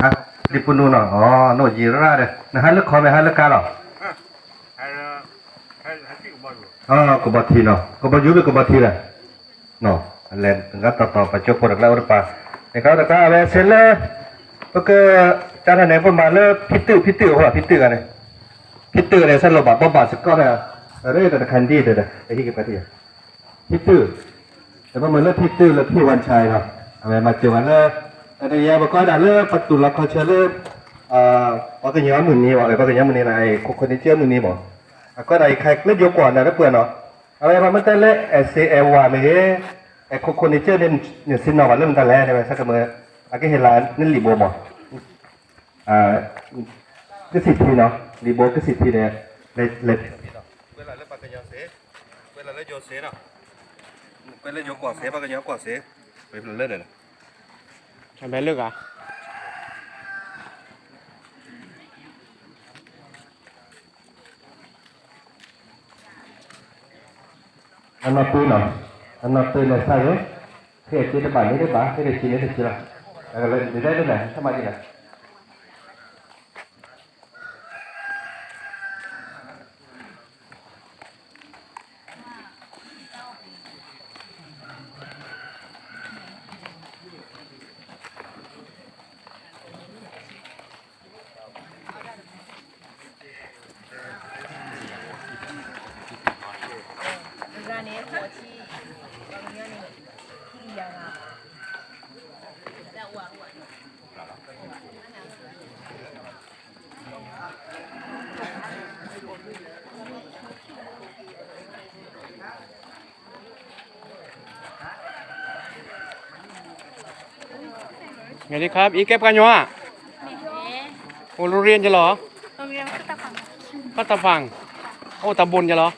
ha di punu no oh no jira de na hal ko me hal ka lo ha ko ba thi no ko ba ju ko ba thi ra no len nga ta ta pa cho por la or pa ne ka ta ka ve sel le ko ke cha na ne po ma le phi tu phi tu ho phi tu ka ne phi tu ne sa lo ba ba ba sa ko ne re da kan di de de hi ke pa thi phi tu แต่ว่ามันเลิกพี่ตื้อเลิกพี่วันชัยครับอะไรมาเจอวันเลิก แต่ยาบอกก็ได้เลิกประตูลักเขาเชื่อเลิกอ่าว่ากันยังมือนี้ว่าไอ้ว่ากันยังมือนี้นะไอ้คนที่เชื่อมือนี้บอกก็ได้ใครเล่นยกก่อนนะแล้วเปื่อนเนาะอะไรมามันแต่เล่เอสเอวาไม่เฮ้ไอ้คนคนนี้เจอเล่นเนี่ยสินนอวันเริ่มแต่แรกใช่ไหมสักเมื่ออาก็เห็นร้านนั่นรีโบมอ่าก็สิบทีเนาะรีโบก็สิบทีเนี่ยเลยเลยเวลาเล่นปากกันยาเสเวลาเล่นโยเสเนาะเวลาเล่นโยกว่าเสปากกันยากว่าเสไปเล่นเลย ทำไมเลิกอะอันนั้นตื่นเนาะอันนั้นตื่นเลยใช่ไหมเคยกินได้บ้างไม่ได้บ้างไม่ได้กินไม่ได้กินละแล้วก็เลยได้ได้ไหนทำไมดีล่ะ ไงดีครับ อีเก็บกันอยู่อะนี่โอ้โรงเรียนจะเหรอโรงเรียนพุทธฟังก็ตะฟังโอ้ตำบลจะเหรอ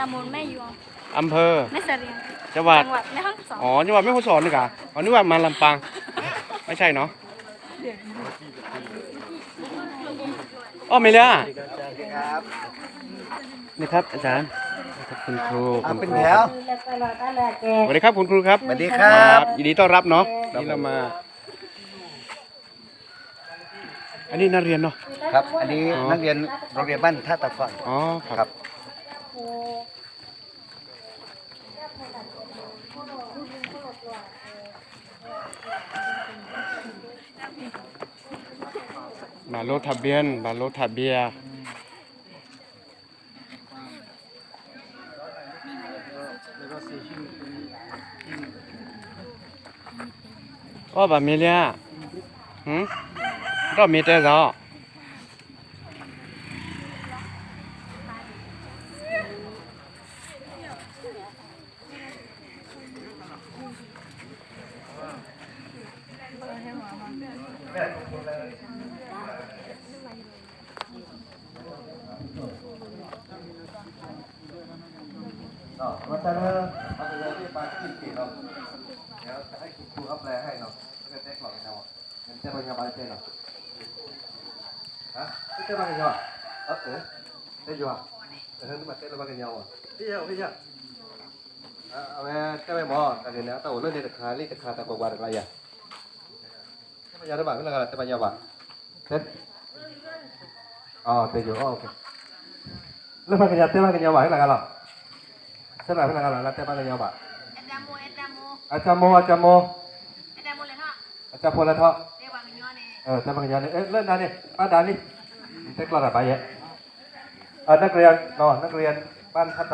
ตำบลแม่ยวงอำเภอแม่เสรียงจังหวัดจังหวัดแม่ฮ่องสอนอ๋อจังหวัดแม่ฮ่องสอนนี่กะอ๋อนึกว่ามาลำปางไม่ใช่เนาะอ๋อไม่เลยอะนี่ครับอาจารย์ครับคุณครูคุณเป็นครูแถควรับสวัสดีครับคุณครูครับสวัสดีครับยินดีต้อนรับเนาะนี่เรามา อันนี้นักเรียนเนาะ ครับ อันนี้อ๋อ นักเรียนโรงเรียนบ้านท่าตะฟังอ๋อคครัรับ บ บาโลทะเบียน บาโลทะเบียอ๋อบาเมเลียหืม รอบมีแต่ซอเนาะวันนั้นเอาไปเลยที่บ้านที่สี่เนาะเดี๋ ยวจะให้คุณครูอัพแปลให้เนาะแล้วก็แจ้งหลอกเนาะเงินเจ้าพญาบาลเจ้าเนาะฮะเจ้าพญาบาลเออเออได้อยู่อะเออนี่มาเจ้าพญาบาลอะพี่เจ้าพี่เจ้าเอาไปเจ้าไปหมอแต่เดี๋ยวนี้แต่ว่าเรื่องเด็กขาลีกขาตะกบวาอะไรอะเจ้าพญาบาลเป็นอะไรเจ้าพญาบาลเสร็จอ๋อเตยอยู่อ๋อโอเคแล้วพญาเจ้าพญาบาลเป็นอะไรกันหรอ Sana sana kalau nanti mana nyoba? Edamu, edamu, Acamo acamo edamu lena. acapo lah thọ. Dia bang nyone. Ờ, ta bằng nhà này. Ê, lên đây đi, ba đàn đi. Thế là bài vậy. Ờ, นักเรียนนอนนักเรียนบ้านพัฒ